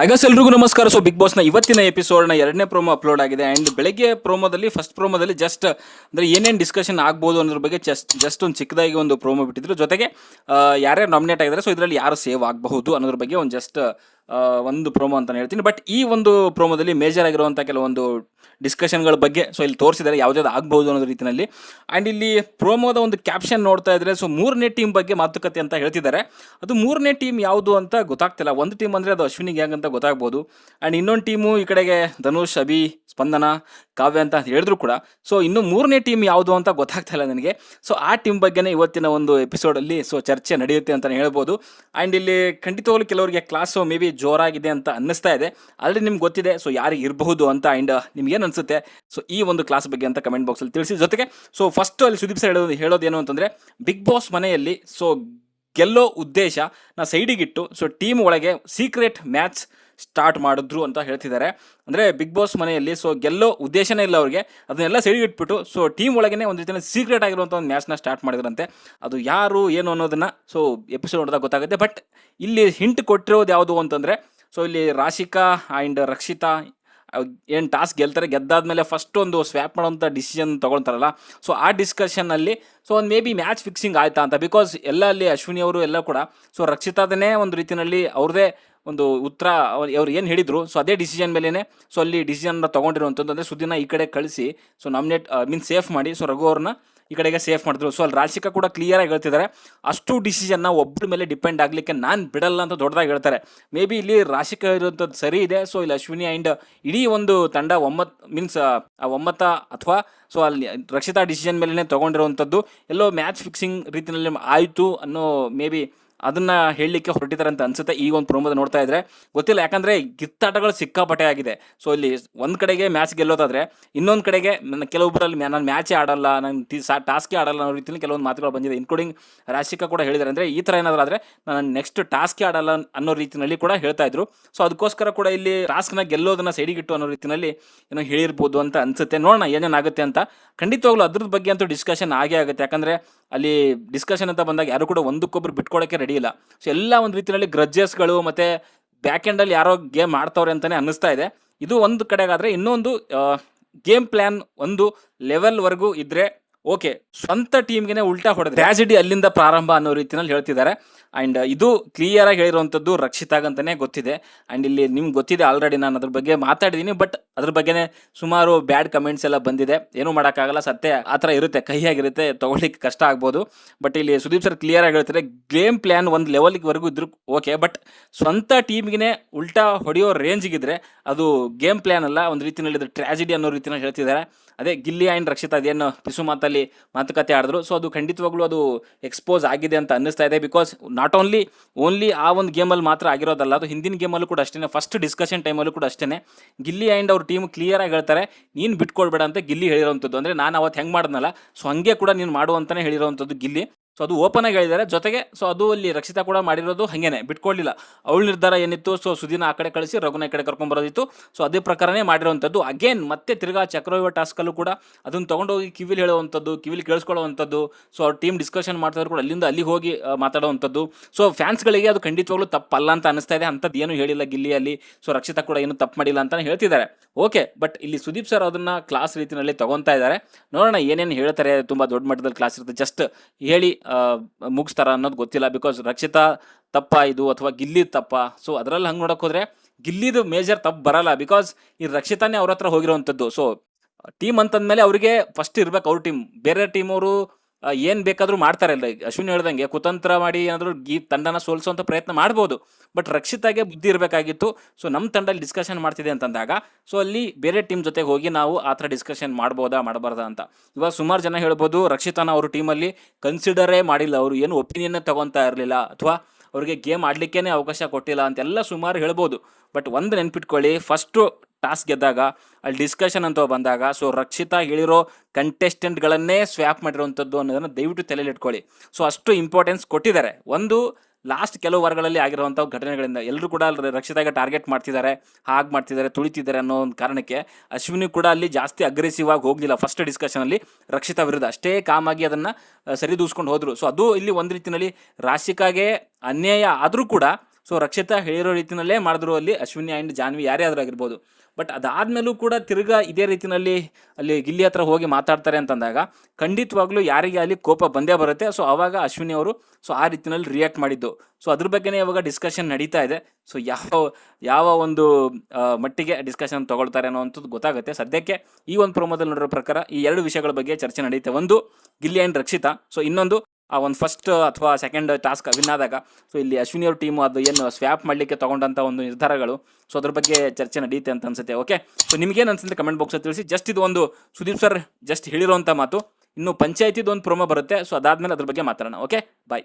ಹಾಗಸ್ ಎಲ್ರಿಗೂ ನಮಸ್ಕಾರ. So big ಬಾಸ್ನ ಇವತ್ತಿನ ಎಪಿಸೋಡ್ನ ಎರಡನೇ ಪ್ರೋಮೋ ಅಪ್ಲೋಡ್ ಆಗಿದೆ. ಆ್ಯಂಡ್ ಬೆಳಗ್ಗೆ ಪ್ರೋಮೋದಲ್ಲಿ ಫಸ್ಟ್ ಪ್ರೋಮೋದಲ್ಲಿ ಜಸ್ಟ್ ಅಂದರೆ ಏನೇನು ಡಿಸ್ಕಷನ್ ಆಗ್ಬೋದು ಅನ್ನೋದ್ರ ಬಗ್ಗೆ ಜಸ್ಟ್ ಜಸ್ಟ್ ಒಂದು ಚಿಕ್ಕದಾಗಿ ಒಂದು ಪ್ರೋಮೋ ಬಿಟ್ಟಿದ್ರು. ಜೊತೆಗೆ ಯಾರ್ಯಾರು ನಾಮಿನೇಟ್ ಆಗಿದ್ದಾರೆ ಸೊ ಇದರಲ್ಲಿ ಯಾರು ಸೇವ್ ಆಗಬಹುದು ಅನ್ನೋದ್ರ ಬಗ್ಗೆ ಒಂದು ಜಸ್ಟ್ ಒಂದು ಪ್ರೋಮೋ ಅಂತ ಹೇಳ್ತೀನಿ. ಬಟ್ ಈ ಒಂದು ಪ್ರೋಮೋದಲ್ಲಿ ಮೇಜರ್ ಆಗಿರುವಂಥ ಕೆಲವೊಂದು ಡಿಸ್ಕಷನ್ಗಳ ಬಗ್ಗೆ ಸೊ ಇಲ್ಲಿ ತೋರಿಸಿದ್ದಾರೆ ಯಾವುದಾದ್ರು ಆಗ್ಬೋದು ಅನ್ನೋ ರೀತಿಯಲ್ಲಿ ಆ್ಯಂಡ್ ಇಲ್ಲಿ ಪ್ರೋಮೋದ ಒಂದು ಕ್ಯಾಪ್ಷನ್ ನೋಡ್ತಾ ಇದ್ದರೆ ಸೊ ಮೂರನೇ ಟೀಮ್ ಬಗ್ಗೆ ಮಾತುಕತೆ ಅಂತ ಹೇಳ್ತಿದ್ದಾರೆ. ಅದು ಮೂರನೇ ಟೀಮ್ ಯಾವುದು ಅಂತ ಗೊತ್ತಾಗ್ತಿಲ್ಲ. ಒಂದು ಟೀಮ್ ಅಂದರೆ ಅದು ಅಶ್ವಿನಿ ಗ್ಯಾಂಗ್ ಅಂತ ಗೊತ್ತಾಗ್ಬೋದು. ಆ್ಯಂಡ್ ಇನ್ನೊಂದು ಟೀಮು ಈ ಕಡೆಗೆ ಧನುಷ್, ಅಭಿ ಸ್ಪಂದನ, ಕಾವ್ಯ ಅಂತ ಹೇಳಿದ್ರು ಕೂಡ ಸೊ ಇನ್ನು ಮೂರನೇ ಟೀಮ್ ಯಾವುದು ಅಂತ ಗೊತ್ತಾಗ್ತಾ ಇಲ್ಲ ನನಗೆ. ಸೊ ಆ ಟೀಮ್ ಬಗ್ಗೆನೇ ಇವತ್ತಿನ ಒಂದು ಎಪಿಸೋಡಲ್ಲಿ ಸೊ ಚರ್ಚೆ ನಡೆಯುತ್ತೆ ಅಂತಲೇ ಹೇಳ್ಬೋದು. ಆ್ಯಂಡ್ ಇಲ್ಲಿ ಖಂಡಿತವಾಗ್ಲೂ ಕೆಲವರಿಗೆ ಕ್ಲಾಸು ಮೇ ಬಿ ಜೋರಾಗಿದೆ ಅಂತ ಅನ್ನಿಸ್ತಾ ಇದೆ. ಆಲ್ರೆಡಿ ನಿಮ್ಗೆ ಗೊತ್ತಿದೆ ಸೊ ಯಾರಿಗೆ ಇರಬಹುದು ಅಂತ ಆ್ಯಂಡ್ ನಿಮ್ಗೆ ಏನು ಅನಿಸುತ್ತೆ? ಸೊ ಈ ಒಂದು ಕ್ಲಾಸ್ ಬಗ್ಗೆ ಅಂತ ಕಮೆಂಟ್ ಬಾಕ್ಸಲ್ಲಿ ತಿಳಿಸಿ. ಜೊತೆಗೆ ಸೊ ಫಸ್ಟ್ ಅಲ್ಲಿ ಸುದೀಪ್ ಸರ್ ಹೇಳೋದು, ಹೇಳೋದೇನು ಅಂತಂದರೆ ಬಿಗ್ ಬಾಸ್ ಮನೆಯಲ್ಲಿ ಸೊ ಗೆಲ್ಲೋ ಉದ್ದೇಶ, ನಾ ಸೈಡಿಗಿಟ್ಟು ಸೊ ಟೀಮ್ ಒಳಗೆ ಸೀಕ್ರೆಟ್ ಮ್ಯಾಚ್ ಸ್ಟಾರ್ಟ್ ಮಾಡಿದ್ರು ಅಂತ ಹೇಳ್ತಿದ್ದಾರೆ. ಅಂದರೆ ಬಿಗ್ ಬಾಸ್ ಮನೆಯಲ್ಲಿ ಸೊ ಗೆಲ್ಲೋ ಉದ್ದೇಶನೇ ಇಲ್ಲ ಅವ್ರಿಗೆ. ಅದನ್ನೆಲ್ಲ ಸೈಡಿಗಿಟ್ಬಿಟ್ಟು ಸೊ ಟೀಮ್ ಒಳಗೇ ಒಂದು ರೀತಿಯ ಸೀಕ್ರೆಟ್ ಆಗಿರುವಂಥ ಒಂದು ಮ್ಯಾಚ್ನ ಸ್ಟಾರ್ಟ್ ಮಾಡಿದ್ರಂತೆ. ಅದು ಯಾರು, ಏನು ಅನ್ನೋದನ್ನು ಸೊ ಎಪಿಸೋಡ್ ನೋಡಿದಾಗ ಗೊತ್ತಾಗುತ್ತೆ. ಬಟ್ ಇಲ್ಲಿ ಹಿಂಟ್ ಕೊಟ್ಟಿರೋದು ಯಾವುದು ಅಂತಂದರೆ ಸೊ ಇಲ್ಲಿ ರಾಶಿಕಾ ಆ್ಯಂಡ್ ರಕ್ಷಿತಾ ಏನು ಟಾಸ್ಕ್ ಗೆಲ್ತಾರೆ, ಗೆದ್ದಾದ್ಮೇಲೆ ಫಸ್ಟ್ ಒಂದು ಸ್ವ್ಯಾಪ್ ಮಾಡೋಂಥ ಡಿಸಿಷನ್ ತೊಗೊಳ್ತಾರಲ್ಲ. ಸೊ ಆ ಡಿಸ್ಕಷನ್ನಲ್ಲಿ ಸೊ ಒಂದು ಮೇ ಬಿ ಮ್ಯಾಚ್ ಫಿಕ್ಸಿಂಗ್ ಆಯ್ತಾ ಅಂತ. ಬಿಕಾಸ್ ಎಲ್ಲ ಅಲ್ಲಿ ಅಶ್ವಿನಿ ಅವರು ಎಲ್ಲ ಕೂಡ ಸೊ ರಕ್ಷಿತಾದನೇ ಒಂದು ರೀತಿಯಲ್ಲಿ ಅವ್ರದ್ದೇ ಒಂದು ಉತ್ತರ ಅವ್ರು ಏನು ಹೇಳಿದರು ಸೊ ಅದೇ ಡಿಸಿಷನ್ ಮೇಲೇ ಸೊ ಅಲ್ಲಿ ಡಿಸಿಷನ್ನ ತೊಗೊಂಡಿರುವಂಥದ್ದು ಅಂದರೆ ಸುದ್ದಿನ ಈ ಕಡೆ ಕಳಿಸಿ ಸೊ ನಾಮಿನೇಟ್ ಮೀನ್ ಸೇಫ್ ಮಾಡಿ ಸೊ ರಘು ಅವ್ರನ್ನ ಈ ಕಡೆಗೆ ಸೇಫ್ ಮಾಡಿದ್ರು. ಸೊ ಅಲ್ಲಿ ರಾಶಿಕಾ ಕೂಡ ಕ್ಲಿಯರಾಗಿ ಹೇಳ್ತಿದ್ದಾರೆ ಅಷ್ಟು ಡಿಸಿಷನ್ನ ಒಬ್ಬರ ಮೇಲೆ ಡಿಪೆಂಡ್ ಆಗಲಿಕ್ಕೆ ನಾನು ಬಿಡಲ್ಲ ಅಂತ ದೊಡ್ಡದಾಗಿ ಹೇಳ್ತಾರೆ. ಮೇ ಬಿ ಇಲ್ಲಿ ರಾಶಿಕ ಇರುವಂಥದ್ದು ಸರಿ ಇದೆ ಸೊ ಇಲ್ಲಿ ಅಶ್ವಿನಿ ಆ್ಯಂಡ್ ಇಡೀ ಒಂದು ತಂಡ ಒಮ್ಮತ್ ಮೀನ್ಸ್ ಆ ಒಮ್ಮತ ಅಥವಾ ಸೊ ಅಲ್ಲಿ ರಕ್ಷಿತಾ ಡಿಸಿಷನ್ ಮೇಲೇ ತೊಗೊಂಡಿರುವಂಥದ್ದು ಎಲ್ಲೋ ಮ್ಯಾಚ್ ಫಿಕ್ಸಿಂಗ್ ರೀತಿಯಲ್ಲಿ ಆಯಿತು ಅನ್ನೋ ಮೇ ಬಿ ಅದನ್ನ ಹೇಳಲಿಕ್ಕೆ ಹೊರಟಿದ್ದಾರೆ ಅಂತ ಅನ್ಸುತ್ತೆ. ಈ ಒಂದು ಪ್ರೋಮೋದ ನೋಡ್ತಾ ಇದ್ರೆ, ಗೊತ್ತಿಲ್ಲ. ಯಾಕಂದ್ರೆ ಕಿತ್ತಾಟಗಳು ಸಿಕ್ಕಾಪಟ್ಟೆ ಆಗಿದೆ. ಸೊ ಇಲ್ಲಿ ಒಂದ್ ಕಡೆಗೆ ಮ್ಯಾಚ್ ಗೆಲ್ಲೋದಾದ್ರೆ, ಇನ್ನೊಂದು ಕಡೆಗೆ ನನ್ನ ಕೆಲವೊಬ್ಬರಲ್ಲಿ ನಾನು ಮ್ಯಾಚೇ ಆಡಲ್ಲ, ನಾನು ಟಾಸ್ಕೇ ಆಡಲ್ಲ ಅನ್ನೋ ರೀತಿಯಲ್ಲಿ ಕೆಲವೊಂದು ಮಾತುಗಳು ಬಂದಿದೆ ಇನ್ಕ್ಲೂಡಿಂಗ್ ರಾಶಿಕ ಕೂಡ ಹೇಳಿದ್ದಾರೆ ಅಂದ್ರೆ ಈ ತರ ಏನಾದ್ರೂ ಆದ್ರೆ, ನಾನು ನೆಕ್ಸ್ಟ್ ಟಾಸ್ಕೇ ಆಡಲ್ಲ ಅನ್ನೋ ರೀತಿಯಲ್ಲಿ ಕೂಡ ಹೇಳ್ತಾ ಇದ್ರು. ಸೊ ಅದಕ್ಕೋಸ್ಕರ ಕೂಡ ಇಲ್ಲಿ ಟಾಸ್ಕ್ನ ಗೆಲ್ಲೋದನ್ನ ಸೈಡಿಗಿಟ್ಟು ಅನ್ನೋ ರೀತಿಯಲ್ಲಿ ಏನೋ ಹೇಳಿರ್ಬೋದು ಅಂತ ಅನ್ಸುತ್ತೆ. ನೋಡೋಣ ಏನೇನಾಗುತ್ತೆ ಅಂತ. ಖಂಡಿತವಾಗ್ಲೂ ಅದ್ರದ್ದು ಬಗ್ಗೆ ಅಂತೂ ಡಿಸ್ಕಷನ್ ಆಗೇ ಆಗುತ್ತೆ. ಯಾಕಂದ್ರೆ ಅಲ್ಲಿ ಡಿಸ್ಕಷನ್ ಅಂತ ಬಂದಾಗ ಯಾರು ಕೂಡ ಒಂದಕ್ಕೊಬ್ಬರು ಬಿಟ್ಕೊಡಕ್ಕೆ ರೆಡಿ ಇಲ್ಲ ಸೊ ಎಲ್ಲ ಒಂದು ರೀತಿಯಲ್ಲಿ ಗ್ರಜ್ಜಸ್ಗಳು ಮತ್ತೆ ಬ್ಯಾಕ್ ಎಂಡಲ್ಲಿ ಯಾರೋ ಗೇಮ್ ಆಡ್ತವ್ರೆ ಅಂತಾನೆ ಅನ್ನಿಸ್ತಾ ಇದೆ. ಇದು ಒಂದು ಕಡೆಗಾದ್ರೆ ಇನ್ನೊಂದು ಗೇಮ್ ಪ್ಲಾನ್ ಒಂದು ಲೆವೆಲ್ವರೆಗೂ ಇದ್ರೆ ಓಕೆ, ಸ್ವಂತ ಟೀಮ್ಗೆ ಉಲ್ಟಾ ಹೊಡೆದ ಟ್ರಾಜಿಡಿ ಅಲ್ಲಿಂದ ಪ್ರಾರಂಭ ಅನ್ನೋ ರೀತಿಯಲ್ಲಿ ಹೇಳ್ತಿದ್ದಾರೆ. ಆ್ಯಂಡ್ ಇದು ಕ್ಲಿಯರ್ ಆಗಿ ಹೇಳಿರುವಂಥದ್ದು ಅಂತಲೇ ಗೊತ್ತಿದೆ. ಆ್ಯಂಡ್ ಇಲ್ಲಿ ನಿಮ್ಗೆ ಗೊತ್ತಿದೆ ಆಲ್ರೆಡಿ ನಾನು ಅದ್ರ ಬಗ್ಗೆ ಮಾತಾಡಿದ್ದೀನಿ ಬಟ್ ಅದ್ರ ಬಗ್ಗೆನೇ ಸುಮಾರು ಬ್ಯಾಡ್ ಕಮೆಂಟ್ಸ್ ಎಲ್ಲ ಬಂದಿದೆ. ಏನೂ ಮಾಡೋಕ್ಕಾಗಲ್ಲ, ಸತ್ಯ ಆ ಥರ ಇರುತ್ತೆ ಕಹಿಯಾಗಿರುತ್ತೆ ತೊಗೊಳ್ಲಿಕ್ಕೆ ಕಷ್ಟ ಆಗ್ಬೋದು. ಬಟ್ ಇಲ್ಲಿ ಸುದೀಪ್ ಸರ್ ಕ್ಲಿಯರ್ ಆಗಿ ಹೇಳ್ತಾರೆ ಗೇಮ್ ಪ್ಲ್ಯಾನ್ ಒಂದು ಲೆವೆಲ್ವರೆಗೂ ಇದ್ರು ಓಕೆ ಬಟ್ ಸ್ವಂತ ಟೀಮ್ಗೆ ಉಲ್ಟಾ ಹೊಡೆಯೋ ರೇಂಜ್ಗಿದ್ರೆ ಅದು ಗೇಮ್ ಪ್ಲ್ಯಾನ್ ಅಲ್ಲ, ಒಂದು ರೀತಿಯಲ್ಲಿ ಟ್ರಾಜಿಡಿ ಅನ್ನೋ ರೀತಿಯಲ್ಲಿ ಹೇಳ್ತಿದ್ದಾರೆ. ಅದೇ ಗಿಲ್ಲಿ ಆ್ಯಂಡ್ ರಕ್ಷಿತಾ, ಅದೇನು ಪಿಸು ಮಾತಲ್ಲಿ ಮಾತುಕತೆ ಆಡಿದ್ರು. ಸೊ ಅದು ಖಂಡಿತವಾಗ್ಲೂ ಅದು ಎಕ್ಸ್ಪೋಸ್ ಆಗಿದೆ ಅಂತ ಅನ್ನಿಸ್ತಾ ಇದೆ. ಬಿಕಾಸ್ ನಾಟ್ ಓನ್ಲಿ ಓನ್ಲಿ ಆ ಒಂದು ಗೇಮಲ್ಲಿ ಮಾತ್ರ ಆಗಿರೋದಲ್ಲ, ಅದು ಹಿಂದಿನ ಗೇಮಲ್ಲೂ ಕೂಡ ಅಷ್ಟೇ ಫಸ್ಟ್ ಡಿಸ್ಕಷನ್ ಟೈಮಲ್ಲೂ ಕೂಡ ಅಷ್ಟೇ ಗಿಲ್ಲಿ ಆ್ಯಂಡ್ ಅವ್ರ ಟೀಮ್ ಕ್ಲಿಯರ್ ಆಗಿ ಹೇಳ್ತಾರೆ, ನೀನು ಬಿಟ್ಕೊಡ್ಬೇಡ ಅಂತ ಗಿಲ್ಲಿ ಹೇಳಿರೋವಂಥದ್ದು. ಅಂದರೆ ನಾನು ಅವತ್ತು ಹೆಂಗೆ ಮಾಡಿದ್ನಲ್ಲ ಸೊ ಹಂಗೆ ಕೂಡ ನೀನು ಮಾಡು ಅಂತಲೇ ಹೇಳಿರೋವಂಥದ್ದು ಗಿಲ್ಲಿ. ಸೊ ಅದು ಓಪನ್ ಆಗಿ ಹೇಳಿದ್ದಾರೆ. ಜೊತೆಗೆ ಸೊ ಅದು ಅಲ್ಲಿ ರಕ್ಷಿತಾ ಕೂಡ ಮಾಡಿರೋದು ಹಾಗೇನೆ. ಬಿಟ್ಕೊಳ್ಳಿಲ್ಲ ಅವಳ ನಿರ್ಧಾರ ಏನಿತ್ತು? ಸೊ ಸುದಿನ ಆ ಕಡೆ ಕಳಿಸಿ, ರಘುನ ಈ ಕಡೆ ಕರ್ಕೊಂಡ್ಬರೋದಿತ್ತು ಸೊ ಅದೇ ಪ್ರಕಾರನೇ ಮಾಡಿರುವಂಥದ್ದು. ಅಗೇನ್ ಮತ್ತೆ ತಿರ್ಗಾ ಚಕ್ರವ್ಯೂಹ ಟಾಸ್ಕಲ್ಲೂ ಕೂಡ ಅದನ್ನು ತೊಗೊಂಡೋಗಿ ಕಿವಿಲಿ ಹೇಳುವಂಥದ್ದು, ಕಿವಿಲಿ ಕೇಳಿಸ್ಕೊಳ್ಳುವಂಥದ್ದು. ಸೊ ಅವ್ರ ಟೀಮ್ ಡಿಸ್ಕಷನ್ ಮಾಡ್ತಾರೆ ಕೂಡ ಅಲ್ಲಿಂದ ಅಲ್ಲಿ ಹೋಗಿ ಮಾತಾಡುವಂಥದ್ದು. ಸೊ ಫ್ಯಾನ್ಸ್ಗಳಿಗೆ ಅದು ಖಂಡಿತವಾಗ್ಲೂ ತಪ್ಪಲ್ಲ ಅಂತ ಅನಿಸ್ತಾ ಇದೆ. ಅಂಥದ್ದು ಏನು ಹೇಳಿಲ್ಲ ಗಿಲ್ಲಿಯಲ್ಲಿ. ಸೊ ರಕ್ಷಿತಾ ಕೂಡ ಏನು ತಪ್ಪು ಮಾಡಿಲ್ಲ ಅಂತಲೇ ಹೇಳ್ತಿದ್ದಾರೆ. ಓಕೆ ಬಟ್ ಇಲ್ಲಿ ಸುದೀಪ್ ಸರ್ ಅದನ್ನ ಕ್ಲಾಸ್ ರೀತಿಯಲ್ಲಿ ತಗೊತಾ ಇದ್ದಾರೆ. ನೋಡೋಣ ಏನೇನು ಹೇಳ್ತಾರೆ. ತುಂಬ ದೊಡ್ಡ ಮಟ್ಟದಲ್ಲಿ ಕ್ಲಾಸ್ ಇರುತ್ತೆ. ಜಸ್ಟ್ ಹೇಳಿ ಮುಗಿಸ್ತಾರ ಅನ್ನೋದು ಗೊತ್ತಿಲ್ಲ ಬಿಕಾಸ್ ರಕ್ಷಿತಾ ತಪ್ಪ ಇದು ಅಥವಾ ಗಿಲ್ಲಿ ತಪ್ಪ. ಸೊ ಅದರಲ್ಲಿ ಹಂಗೆ ನೋಡಕ್ ಹೋದ್ರೆ ಗಿಲ್ಲಿದು ಮೇಜರ್ ತಪ್ಪು ಬರಲ್ಲ ಬಿಕಾಸ್ ಈ ರಕ್ಷಿತಾನೇ ಅವ್ರ ಹತ್ರ ಹೋಗಿರೋವಂಥದ್ದು ಸೊ ಟೀಮ್ ಅಂತಂದ್ಮೇಲೆ ಅವರಿಗೆ ಫಸ್ಟ್ ಇರ್ಬೇಕು ಅವ್ರ ಟೀಮ್ ಬೇರೆ ಟೀಮ್ ಅವರು ಏನು ಬೇಕಾದರೂ ಮಾಡ್ತಾರೆ ಈಗ ಅಶ್ವಿನ್ ಹೇಳ್ದಂಗೆ, ಕುತಂತ್ರ ಮಾಡಿ ಏನಾದರೂ ಈ ತಂಡನ ಸೋಲಿಸುವಂಥ ಪ್ರಯತ್ನ ಮಾಡ್ಬೋದು. ಬಟ್ ರಕ್ಷಿತಾಗೆ ಬುದ್ಧಿ ಇರಬೇಕಾಗಿತ್ತು. ಸೊ ನಮ್ಮ ತಂಡಲ್ಲಿ ಡಿಸ್ಕಷನ್ ಮಾಡ್ತಿದೆ ಅಂತಂದಾಗ ಸೊ ಅಲ್ಲಿ ಬೇರೆ ಟೀಮ್ ಜೊತೆಗೆ ಹೋಗಿ ನಾವು ಆ ಥರ ಡಿಸ್ಕಷನ್ ಮಾಡ್ಬೋದಾ, ಮಾಡಬಾರ್ದಾ ಅಂತ. ಇವಾಗ ಸುಮಾರು ಜನ ಹೇಳ್ಬೋದು, ರಕ್ಷಿತಾನ ಅವರು ಟೀಮಲ್ಲಿ ಕನ್ಸಿಡರೇ ಮಾಡಿಲ್ಲ. ಅವರು ಏನು ಒಪಿನಿಯನ್ ತಗೊತಾ ಇರಲಿಲ್ಲ. ಅಥವಾ ಅವರಿಗೆ ಗೇಮ್ ಆಡಲಿಕ್ಕೇ ಅವಕಾಶ ಕೊಟ್ಟಿಲ್ಲ ಅಂತೆಲ್ಲ ಸುಮಾರು ಹೇಳ್ಬೋದು. ಬಟ್ ಒಂದು ನೆನ್ಪಿಟ್ಕೊಳ್ಳಿ ಫಸ್ಟು ಟಾಸ್ಕ್ ಗೆದ್ದಾಗ, ಅಲ್ಲಿ ಡಿಸ್ಕಷನ್ ಅಂತ ಬಂದಾಗ ಸೊ ರಕ್ಷಿತಾ ಹೇಳಿರೋ ಕಂಟೆಸ್ಟೆಂಟ್ಗಳನ್ನೇ ಸ್ವ್ಯಾಪ್ ಮಾಡಿರುವಂಥದ್ದು ಅನ್ನೋದನ್ನು ದಯವಿಟ್ಟು ತಲೆಯಲ್ಲಿ ಇಟ್ಕೊಳ್ಳಿ. ಸೊ ಅಷ್ಟು ಇಂಪಾರ್ಟೆನ್ಸ್ ಕೊಟ್ಟಿದ್ದಾರೆ. ಒಂದು ಲಾಸ್ಟ್ ಕೆಲವು ವಾರಗಳಲ್ಲಿ ಆಗಿರುವಂಥ ಘಟನೆಗಳಿಂದ ಎಲ್ಲರೂ ಕೂಡ ಅಲ್ಲಿ ರಕ್ಷಿತಾಗೆ ಟಾರ್ಗೆಟ್ ಮಾಡ್ತಿದ್ದಾರೆ, ಹಾಗೆ ಮಾಡ್ತಿದ್ದಾರೆ, ತುಳಿತಿದ್ದಾರೆ ಅನ್ನೋ ಒಂದು ಕಾರಣಕ್ಕೆ ಅಶ್ವಿನಿ ಕೂಡ ಅಲ್ಲಿ ಜಾಸ್ತಿ ಅಗ್ರೆಸಿವ್ ಆಗಿ ಹೋಗಲಿಲ್ಲ. ಫಸ್ಟ್ ಡಿಸ್ಕಷನಲ್ಲಿ ರಕ್ಷಿತಾ ವಿರುದ್ಧ ಅಷ್ಟೇ ಕಾಮಾಗಿ ಅದನ್ನು ಸರಿದೂಸ್ಕೊಂಡು ಹೋದರು. ಸೊ ಅದು ಇಲ್ಲಿ ಒಂದು ರೀತಿಯಲ್ಲಿ ರಾಶಿಕಾಗೆ ಅನ್ಯಾಯ ಆದರೂ ಕೂಡ ಸೊ ರಕ್ಷಿತಾ ಹೇಳಿರೋ ರೀತಿಯಲ್ಲೇ ಮಾಡಿದ್ರು ಅಲ್ಲಿ ಅಶ್ವಿನಿ ಆ್ಯಂಡ್ ಜಾನ್ವಿ ಯಾರೇ ಆದರೂ ಬಟ್ ಅದಾದಮೇಲೂ ಕೂಡ ತಿರ್ಗಾ ಇದೇ ರೀತಿಯಲ್ಲಿ ಅಲ್ಲಿ ಗಿಲ್ಲಿ ಹತ್ರ ಹೋಗಿ ಮಾತಾಡ್ತಾರೆ ಅಂತಂದಾಗ ಖಂಡಿತವಾಗ್ಲೂ ಯಾರಿಗೆ ಅಲ್ಲಿ ಕೋಪ ಬಂದೇ ಬರುತ್ತೆ. ಸೊ ಆವಾಗ ಅಶ್ವಿನಿ ಅವರು ಸೊ ಆ ರೀತಿಯಲ್ಲಿ ರಿಯಾಕ್ಟ್ ಮಾಡಿದ್ದು. ಸೊ ಅದ್ರ ಬಗ್ಗೆನೇ ಇವಾಗ ಡಿಸ್ಕಷನ್ ನಡೀತಾ ಇದೆ. ಸೊ ಯಾವ ಯಾವ ಒಂದು ಮಟ್ಟಿಗೆ ಡಿಸ್ಕಷನ್ ತಗೊಳ್ತಾರೆ ಅನ್ನೋವಂಥದ್ದು ಗೊತ್ತಾಗುತ್ತೆ. ಸದ್ಯಕ್ಕೆ ಈ ಒಂದು ಪ್ರೋಮೋದಲ್ಲಿ ನೋಡಿರೋ ಪ್ರಕಾರ ಈ ಎರಡು ವಿಷಯಗಳ ಬಗ್ಗೆ ಚರ್ಚೆ ನಡೆಯುತ್ತೆ ಒಂದು, ಗಿಲ್ಲಿ ಆ್ಯಂಡ್ ರಕ್ಷಿತಾ. ಸೊ ಇನ್ನೊಂದು ಆ ಒಂದು ಫಸ್ಟ್ ಅಥವಾ ಸೆಕೆಂಡ್ ಟಾಸ್ಕ್ ವಿನ್ ಆದಾಗ ಸೊ ಇಲ್ಲಿ ಅಶ್ವಿನಿ ಅವ್ರ ಟೀಮು ಅದು ಏನು ಸ್ವ್ಯಾಪ್ ಮಾಡಲಿಕ್ಕೆ ತೊಗೊಂಡಂಥ ಒಂದು ನಿರ್ಧಾರಗಳು ಸೊ ಅದ್ರ ಬಗ್ಗೆ ಚರ್ಚೆ ನಡೆಯುತ್ತೆ ಅಂತ ಅನ್ಸುತ್ತೆ ಓಕೆ ಸೊ ನಿಮಗೇನು ಅನ್ಸುತ್ತೆ ಕಮೆಂಟ್ ಬಾಕ್ಸಲ್ಲಿ ತಿಳಿಸಿ ಜಸ್ಟ್ ಇದು ಒಂದು ಸುದೀಪ್ ಸರ್ ಜಸ್ಟ್ ಹೇಳಿರೋಂಥ ಮಾತು, ಇನ್ನು ಪಂಚಾಯತಿದು ಒಂದು ಪ್ರೋಮೋ ಬರುತ್ತೆ ಸೊ ಅದಾದಮೇಲೆ ಅದ್ರ ಬಗ್ಗೆ ಮಾತಾಡೋಣ ಓಕೆ ಬಾಯ್